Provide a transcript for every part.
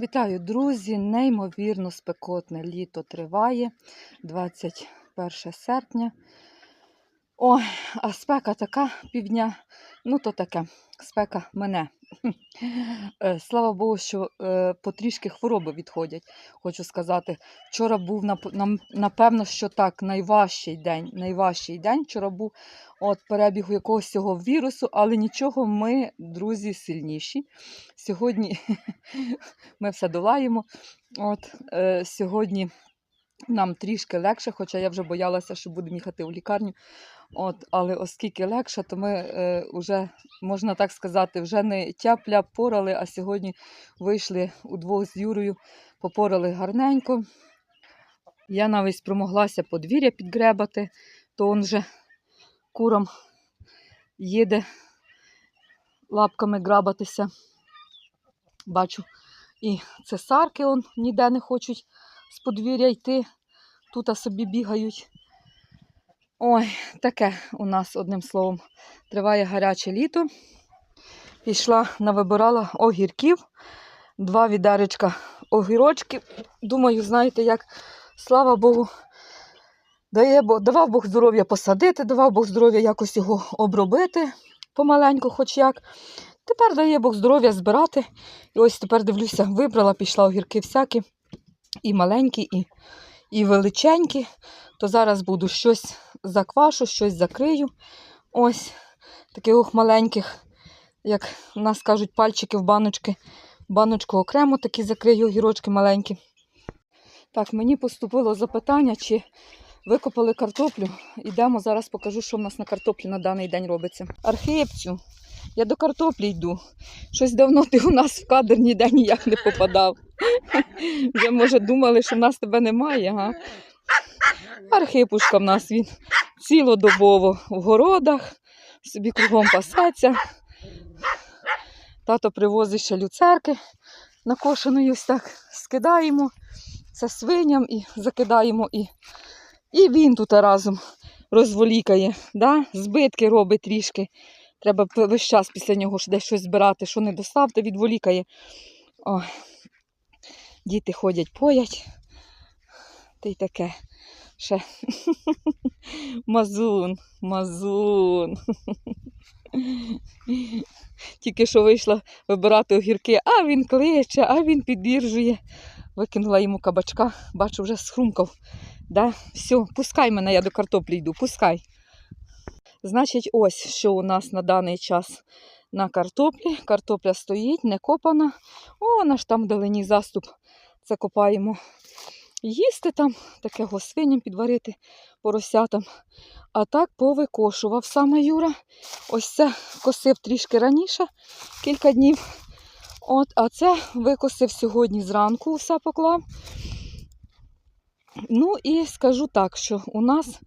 Вітаю, друзі! Неймовірно спекотне літо триває 21 серпня. Ой, а спека така півдня. Ну, то таке, спека мене. Е, Слава Богу, що е, потрішки хвороби відходять, хочу сказати. Вчора був напевно, що так, найважчий день. Найважчий день. Вчора був от перебігу якогось цього вірусу, але нічого, ми, друзі, сильніші. Сьогодні ми все долаємо. От е, сьогодні нам трішки легше, хоча я вже боялася, що будемо їхати у лікарню. От, але оскільки легше, то ми е, вже, можна так сказати, вже не тяпля порали, а сьогодні вийшли удвох з Юрою, попорали гарненько. Я навіть спромоглася подвір'я підгребати, то он вже курам їде лапками грабатися. Бачу, і цесарки он ніде не хочуть з подвір'я йти, тут собі бігають. Ой, таке у нас, одним словом, триває гаряче літо. Пішла, навибирала огірків, два відаречка огірочків. Думаю, знаєте, як, слава Богу, дає, Бог- давав Бог здоров'я посадити, давав Бог здоров'я якось його обробити помаленьку, хоч як. Тепер дає Бог здоров'я збирати. І ось тепер дивлюся, вибрала, пішла огірки всякі, і маленькі, і, і величенькі. То зараз буду щось заквашу, щось закрию. Ось таких маленьких, як в нас кажуть, пальчики в баночки. Баночку окремо такі закрию, огірочки маленькі. Так, мені поступило запитання, чи викопали картоплю. Ідемо, зараз покажу, що в нас на картоплі на даний день робиться. Архипцю, я до картоплі йду. Щось давно ти у нас в кадр ніде ніяк не попадав. Вже, може, думали, що в нас тебе немає, га? Архипушка в нас він цілодобово в городах, собі кругом пасеться. Тато привозить ще люцерки накошеної ось так скидаємо це свиням і закидаємо. І, і він тут разом розволікає, да? збитки робить трішки. Треба весь час після нього десь щось збирати, що не доставте, відволікає. Ой. Діти ходять, поять. Та й таке. Ще. Мазун, мазун. Тільки що вийшла вибирати огірки, а він кличе, а він підіржує. Викинула йому кабачка, бачу, вже схрумкав. Да? Все, пускай мене, я до картоплі йду, пускай. Значить, ось що у нас на даний час на картоплі. Картопля стоїть, не копана. О, наш там вдалині заступ. Це копаємо. Їсти там, такого свиням підварити поросятам. А так повикошував саме Юра. Ось це косив трішки раніше, кілька днів. От, а це викосив сьогодні зранку, все поклав. Ну і скажу так, що у нас,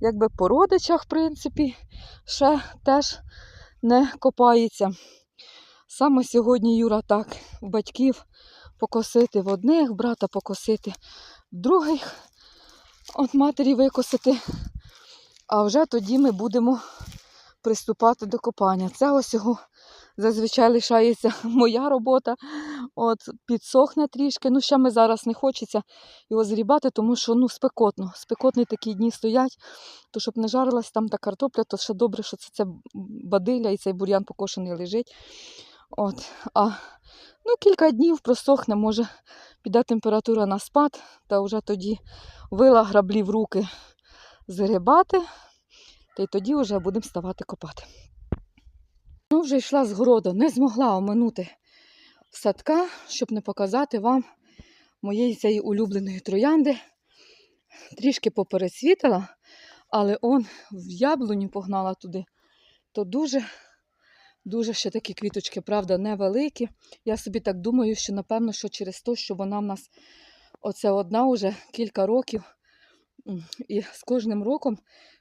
якби по родичах, в принципі, ще теж не копається. Саме сьогодні Юра так батьків покосити в одних, брата покосити в других, от матері викосити. А вже тоді ми будемо приступати до копання. Це ось зазвичай лишається моя робота. От підсохне трішки. Ну, ще ми зараз не хочеться його зрібати, тому що ну, спекотно. Спекотні такі дні стоять, то щоб не жарилась там та картопля, то ще добре, що це, це бадиля і цей бур'ян покошений лежить. От. А ну, кілька днів просохне, може піде температура на спад, та вже тоді вила граблі в руки згрібати, та й тоді вже будемо ставати копати. Ну, вже йшла з городу, не змогла оминути садка, щоб не показати вам моєї цієї улюбленої троянди. Трішки попересвітила, але он в яблуню погнала туди, то дуже, дуже ще такі квіточки, правда, невеликі. Я собі так думаю, що напевно, що через те, що вона в нас оце одна вже кілька років. І з кожним роком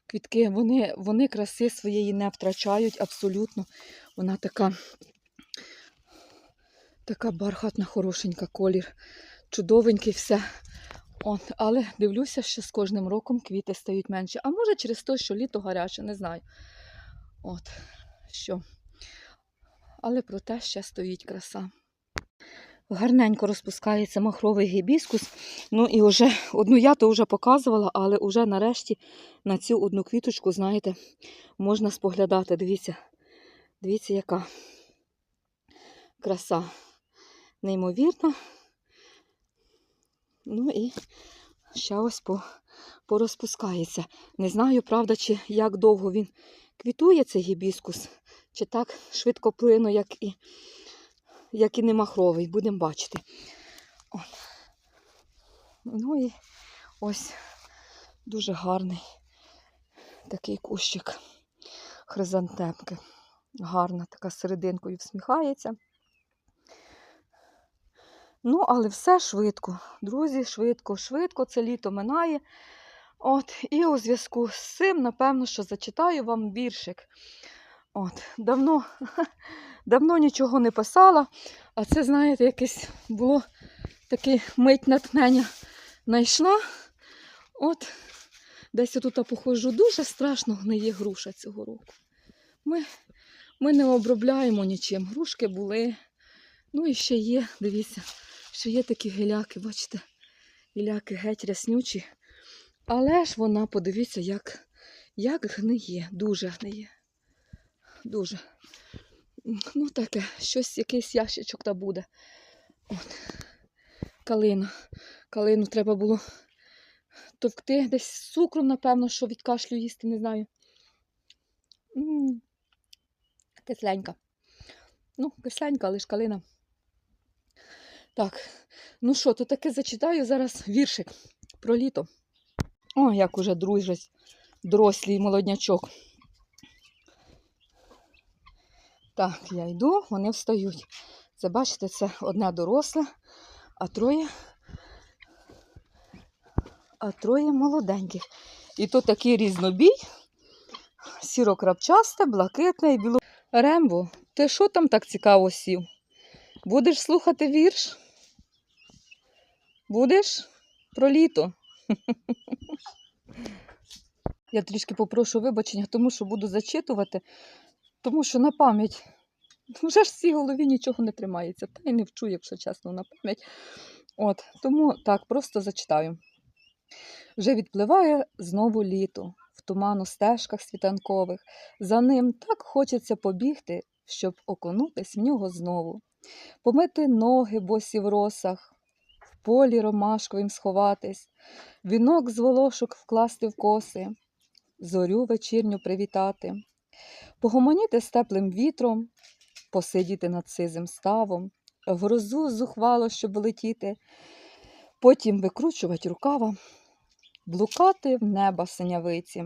квітки, вони, вони краси своєї не втрачають абсолютно. Вона така, така бархатна, хорошенька колір, чудовенький все. От, але дивлюся, що з кожним роком квіти стають менше. А може через те, що літо гаряче, не знаю. От, що. Але проте ще стоїть краса. гарненько розпускається махровий гібіскус. Ну і вже одну я то вже показувала, але вже нарешті на цю одну квіточку, знаєте, можна споглядати. Дивіться, дивіться, яка краса неймовірна. Ну і ще ось по, порозпускається. Не знаю, правда, чи як довго він квітує цей гібіскус, чи так швидко плино, як і, як і не махровий. Будемо бачити. От. Ну і ось дуже гарний такий кущик хризантемки. Гарна така серединкою всміхається. Ну, але все швидко. Друзі, швидко, швидко, це літо минає. От, і у зв'язку з цим, напевно, що зачитаю вам віршик. От, давно, давно нічого не писала, а це, знаєте, якесь було таке мить натхнення знайшла. От, десь я тут походжу, дуже страшно гниє груша цього року. Ми, ми не обробляємо нічим. Грушки були. Ну і ще є, дивіться, ще є такі гіляки, бачите, гіляки геть ряснючі. Але ж вона, подивіться, як, як гниє, дуже гниє. Дуже. Ну, таке, щось, якийсь ящичок та буде. От. Калина. Калину треба було товкти. Десь з цукру, напевно, що від кашлю їсти, не знаю. Кисленька. Ну, кисленька, але ж калина. Так, ну що, то таки зачитаю зараз віршик про літо. О, як уже дружать дорослий молоднячок. Так, я йду, вони встають. Це, бачите, це одне доросле, а троє, а троє молоденьких. І то такий різнобій, сірокрапчасте, блакитне і біло. Рембо, ти що там так цікаво сів? Будеш слухати вірш? Будеш? Про літо. Я трішки попрошу вибачення, тому що буду зачитувати, тому що на пам'ять. Вже ж в цій голові нічого не тримається. Та й не вчу, якщо чесно, на пам'ять. От, тому так, просто зачитаю. Вже відпливає знову літо, в туману стежках світанкових. За ним так хочеться побігти, щоб окунутись в нього знову, помити ноги босі в росах, в полі ромашковим сховатись, вінок з волошок вкласти в коси, зорю вечірню привітати, погомоніти з теплим вітром, посидіти над сизим ставом, грозу зухвало, щоб летіти, потім викручувати рукава, блукати в неба синявиці,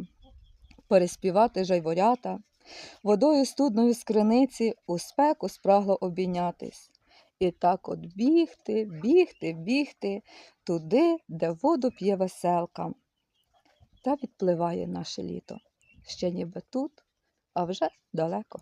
переспівати жайворята, водою студною з криниці у спеку спрагло обійнятись. І так от бігти, бігти, бігти туди, де воду п'є веселка. Та відпливає наше літо. Ще ніби тут, а вже далеко.